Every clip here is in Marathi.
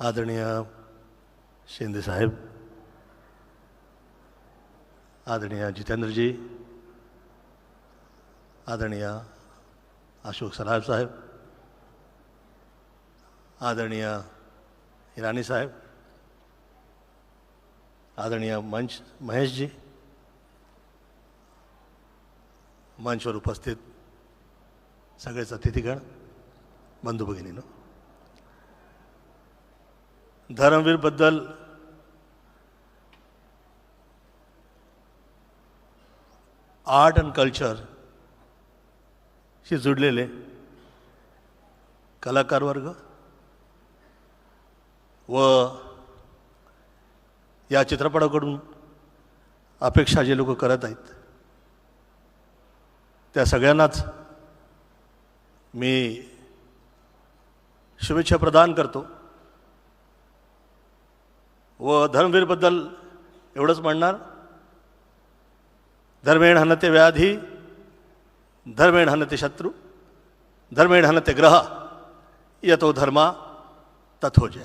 आदरणीय शिंदे साहेब आदरणीय जितेंद्रजी आदरणीय अशोक सराफ साहेब आदरणीय इराणी साहेब आदरणीय मंच महेशजी मंचवर उपस्थित सगळेच अतिथीगण बंधू भगिनीनं धर्मवीरबद्दल आर्ट अँड कल्चर शी जुडलेले कलाकार वर्ग व या चित्रपटाकडून अपेक्षा जे लोक करत आहेत त्या सगळ्यांनाच मी शुभेच्छा प्रदान करतो. व धर्मवीरबद्दल एवढंच म्हणणार. धर्मेण हनते व्याधी धर्मेण हनते शत्रू धर्मेण हनते ग्रह यतो धर्मा तथो जय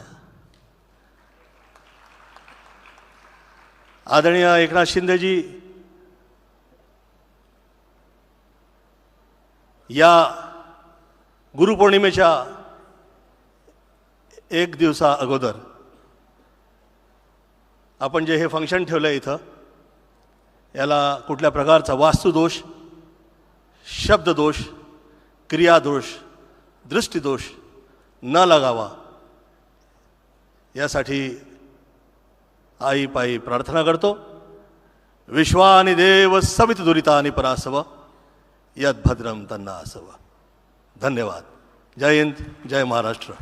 आदरणीय एकनाथ शिंदेजी या गुरुपौर्णिमेच्या एक दिवसा अगोदर आपण जे हे फंक्शन ठेवलं आहे इथं याला कुठल्या प्रकारचा वास्तुदोष शब्ददोष क्रियादोष दृष्टीदोष न लागावा यासाठी आई पायी प्रार्थना करतो. विश्वानी देव सवित दुरितानी परासव यद भद्रम तन्ना असव धन्यवाद. जय हिंद जय महाराष्ट्र.